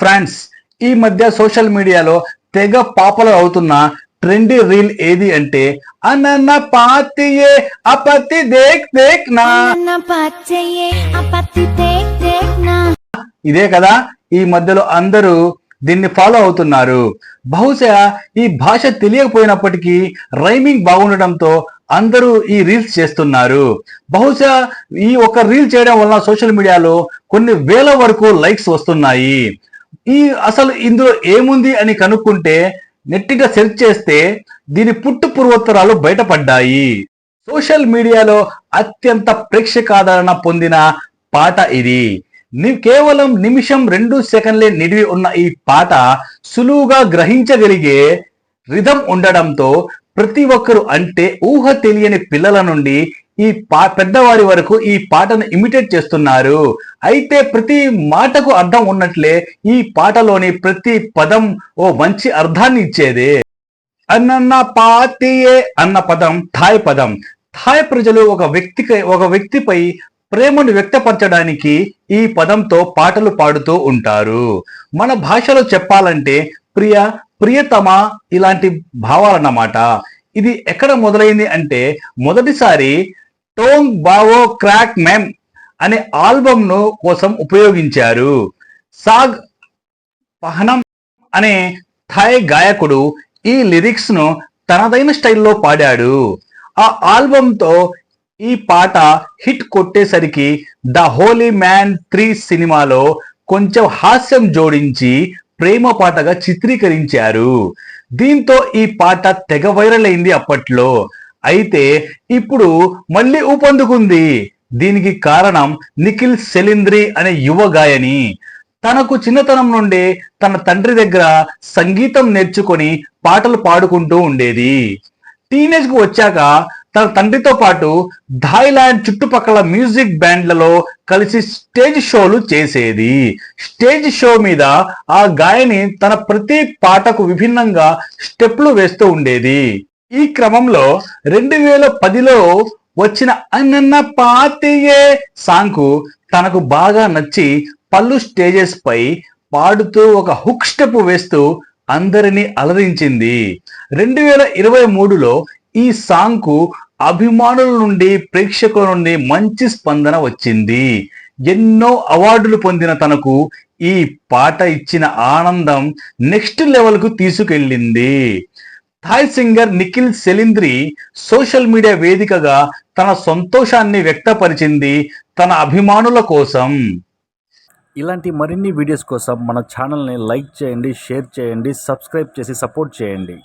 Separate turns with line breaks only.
France. ఈ మధ్య social మీడియాలో తెగ పాపులర్ అవుతున్న ట్రెండీ రీల్ ఏది అంటే అనన్న పాతియే అపతి దేక్ దేక్ నా. ఇదే కదా ఈ మధ్యలో అందరూ దీన్ని ఫాలో అవుతున్నారు. బహుశా ఈ భాష తెలియకపోయినప్పటికీ రైమింగ్ బాగుండటంతో అందరూ ఈ రీల్స్ చేస్తున్నారు. బహుశా ఈ ఒక రీల్ చేయడం వల్ల సోషల్ మీడియాలో కొన్ని వేల వరకు లైక్స్ వస్తున్నాయి. ఈ అసలు ఇందులో ఏముంది అని కనుక్కుంటే నెట్టిగా సెర్చ్ చేస్తే దీని పుట్టు పూర్వోత్తరాలు బయటపడ్డాయి. సోషల్ మీడియాలో అత్యంత ప్రేక్షకాదరణ పొందిన పాట ఇది. కేవలం నిమిషం రెండు సెకండ్లే నిడివి ఉన్న ఈ పాట సులువుగా గ్రహించగలిగే రిధం ఉండడంతో ప్రతి ఒక్కరు అంటే ఊహ తెలియని పిల్లల నుండి ఈ పా పెద్దవారి వరకు ఈ పాటను ఇమిటేట్ చేస్తున్నారు. అయితే ప్రతి మాటకు అర్థం ఉన్నట్లే ఈ పాటలోని ప్రతి పదం ఓ మంచి అర్థాన్ని ఇచ్చేదే. అన్నన్న పాతియే అన్న పదం థాయ్ పదం. థాయ్ ప్రజలు ఒక వ్యక్తికి ఒక వ్యక్తిపై ప్రేమను వ్యక్తపరచడానికి ఈ పదంతో పాటలు పాడుతూ ఉంటారు. మన భాషలో చెప్పాలంటే ప్రియ ప్రియతమ ఇలాంటి భావాలన్నమాట. ఇది ఎక్కడ మొదలైంది అంటే మొదటిసారి టోంగ్ బావో క్రాక్ మెమ్ అనే ఆల్బమ్ను కోసం ఉపయోగించారు. సాగ్ పహనం అనే థాయ్ గాయకుడు ఈ లిరిక్స్ను తనదైన స్టైల్లో పాడాడు. ఆ ఆల్బంతో ఈ పాట హిట్ కొట్టేసరికి ద హోలీ మ్యాన్ త్రీ సినిమాలో కొంచెం హాస్యం జోడించి ప్రేమ పాటగా చిత్రీకరించారు. దీంతో ఈ పాట తెగ వైరల్ అయింది అప్పట్లో. అయితే ఇప్పుడు మళ్ళీ ఊపందుకుంది. దీనికి కారణం నిఖిల్ సెలింద్రి అనే యువ గాయని. తనకు చిన్నతనం నుండే తన తండ్రి దగ్గర సంగీతం నేర్చుకొని పాటలు పాడుకుంటూ ఉండేది. టీనేజ్కు వచ్చాక తన తండ్రితో పాటు థాయిలాండ్ చుట్టుపక్కల మ్యూజిక్ బ్యాండ్లలో కలిసి స్టేజ్ షోలు చేసేది. స్టేజ్ షో మీద ఆ గాయని తన ప్రతి పాటకు విభిన్నంగా స్టెప్లు వేస్తూ ఉండేది. ఈ క్రమంలో రెండు వేల పదిలో వచ్చిన అన్నన్న పాతియే సాంగ్ తనకు బాగా నచ్చి పలు స్టేజెస్ పై పాడుతూ ఒక హుక్ స్టెప్ వేస్తూ అందరినీ అలరించింది. రెండు వేల ఇరవై మూడులో ఈ సాంగ్ అభిమానుల నుండి ప్రేక్షకుల నుండి మంచి స్పందన వచ్చింది. ఎన్నో అవార్డులు పొందిన తనకు ఈ పాట ఇచ్చిన ఆనందం నెక్స్ట్ లెవెల్కు తీసుకెళ్ళింది. థాయ్ సింగర్ నిఖిల్ సెలింద్రి సోషల్ మీడియా వేదికగా తన సంతోషాన్ని వ్యక్తపరిచింది తన అభిమానుల కోసం.
ఇలాంటి మరిన్ని వీడియోస్ కోసం మన ఛానల్ని లైక్ చేయండి షేర్ చేయండి సబ్స్క్రైబ్ చేసి సపోర్ట్ చేయండి.